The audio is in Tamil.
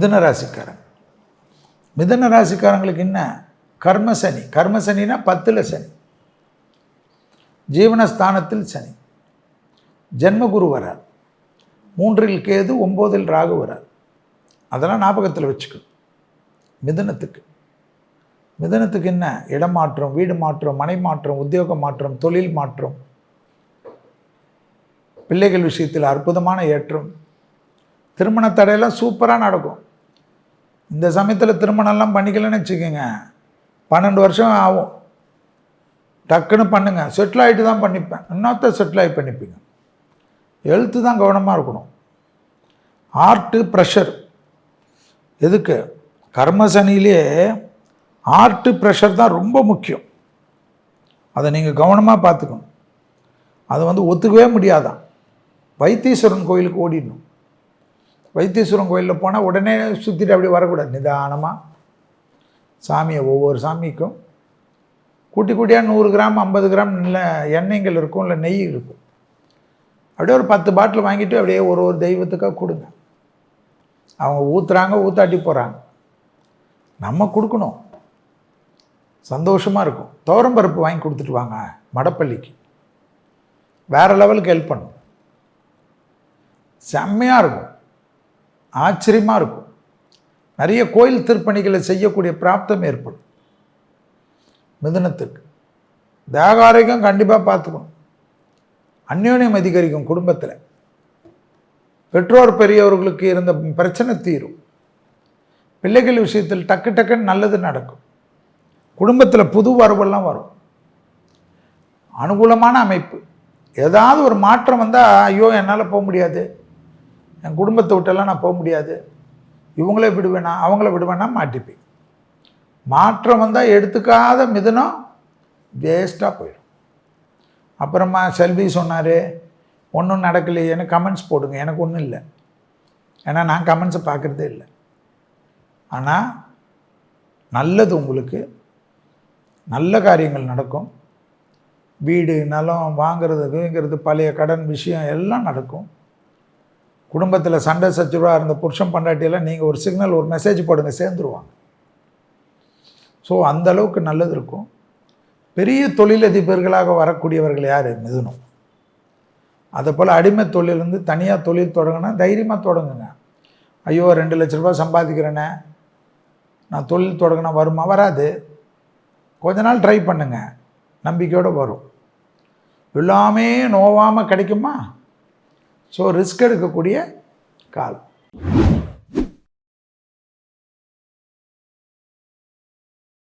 மிதுன ராசிக்காரன். மிதுன ராசிக்காரங்களுக்கு என்ன? கர்ம சனி. கர்ம சனினா பத்தில் சனி. ஜீவனஸ்தானத்தில் சனி. ஜென்மகுரு வரார். மூன்றில் கேது ஒம்போதில் ராகு வரார். அதெல்லாம் ஞாபகத்தில் வச்சுக்கணும் மிதனத்துக்கு. மிதுனத்துக்கு என்ன? இடம் மாற்றம் வீடு மாற்றம் மனை மாற்றம் உத்தியோக மாற்றம் தொழில் மாற்றம். பிள்ளைகள் விஷயத்தில் அற்புதமான ஏற்றம். திருமண தடையெல்லாம் சூப்பராக நடக்கும். இந்த சமயத்தில் திருமணம்லாம் பண்ணிக்கலன்னு வச்சுக்கோங்க. பன்னெண்டு வருஷம் ஆகும். டக்குன்னு பண்ணுங்கள் செட்டில் ஆகிட்டு தான் பண்ணிப்பேன். இன்னொருத்த செட்டில் ஆகி பண்ணிப்பீங்க? எழுத்து தான் கவனமாக இருக்கணும். ஆர்ட்டு ப்ரெஷர் எதுக்கு? கர்ம சனியிலே ஆர்ட்டு ப்ரெஷர் தான் ரொம்ப முக்கியம். அதை நீங்கள் கவனமாக பார்த்துக்கணும். அதை வந்து ஒத்துக்கவே முடியாதான் வைத்தீஸ்வரன் கோயிலுக்கு ஓடிடணும். வைத்தீஸ்வரன் கோயிலில் போனால் உடனே சுற்றிட்டு அப்படியே வரக்கூடாது. நிதானமாக சாமியை ஒவ்வொரு சாமிக்கும். குட்டி குட்டியாக நூறு கிராம் ஐம்பது கிராம் இல்லை எண்ணெய்கள் இருக்கும் இல்லை நெய் இருக்கும். அப்படியே ஒரு பத்து பாட்டில் வாங்கிட்டு அப்படியே ஒரு ஒரு தெய்வத்துக்காக கொடுங்க. அவங்க ஊற்றுறாங்க ஊத்தாட்டி போகிறாங்க நம்ம கொடுக்கணும். சந்தோஷமாக இருக்கும். துவரம் பருப்பு வாங்கி கொடுத்துட்டு வாங்க மடப்பள்ளிக்கு. வேறு லெவலுக்கு ஹெல்ப் பண்ணும். செம்மையாக இருக்கும். ஆச்சரியமாக இருக்கும். நிறைய கோயில் திருப்பணிகளை செய்யக்கூடிய பிராப்தம் ஏற்படும். மிதுனத்துக்கு. தேக ஆரோக்கியம் கண்டிப்பாக பார்த்துக்கணும். அந்யோன்யம் அதிகரிக்கும் குடும்பத்தில். பெற்றோர் பெரியவர்களுக்கு இருந்த பிரச்சனை தீரும். பிள்ளைகள் விஷயத்தில் டக்கு டக்குன்னு நல்லது நடக்கும். குடும்பத்தில் புது வரவெல்லாம் வரும். அனுகூலமான அமைப்பு. ஏதாவது ஒரு மாற்றம் வந்தால் ஐயோ என்னால் போக முடியாது. என் குடும்பத்தை விட்டெல்லாம் நான் போக முடியாது. இவங்களே விடுவேனா அவங்கள விடுவேனா மாட்டிப்பேன். மாற்றம் வந்தால் எடுத்துக்காத மிதனம் வேஸ்ட்டாக போயிடும். அப்புறமா செல்வி சொன்னார் ஒன்றும் நடக்கலையேன்னு கமெண்ட்ஸ் போடுங்க. எனக்கு ஒன்றும் இல்லை. ஏன்னா நான் கமெண்ட்ஸை பார்க்குறதே இல்லை. ஆனால் நல்லது உங்களுக்கு. நல்ல காரியங்கள் நடக்கும். வீடு நிலம் வாங்குறதுங்கிறது பழைய கடன் விஷயம் எல்லாம் நடக்கும். குடும்பத்தில் சண்டை சச்சுவாக இருந்த புருஷன் பண்டாட்டியெல்லாம் நீங்கள் ஒரு சிக்னல் ஒரு மெசேஜ் போடுங்க சேர்ந்துருவாங்க. ஸோ அந்த அளவுக்கு நல்லது இருக்கும். பெரிய தொழிலதிபர்களாக வரக்கூடியவர்கள் யார்? மிதுனம். அதை போல் அடிமை தொழிலேருந்து தனியாக தொழில் தொடங்கினா தைரியமாக தொடங்குங்க. ஐயோ ரெண்டு லட்ச ரூபாய் சம்பாதிக்கிறேனே. நான் தொழில் தொடங்கினா வருமா? வராது. கொஞ்ச நாள் ட்ரை பண்ணுங்க. நம்பிக்கையோடு வரும். எல்லாமே நோவாமல் கிடைக்குமா? ஸோ ரிஸ்க் எடுக்கக்கூடிய காலம்.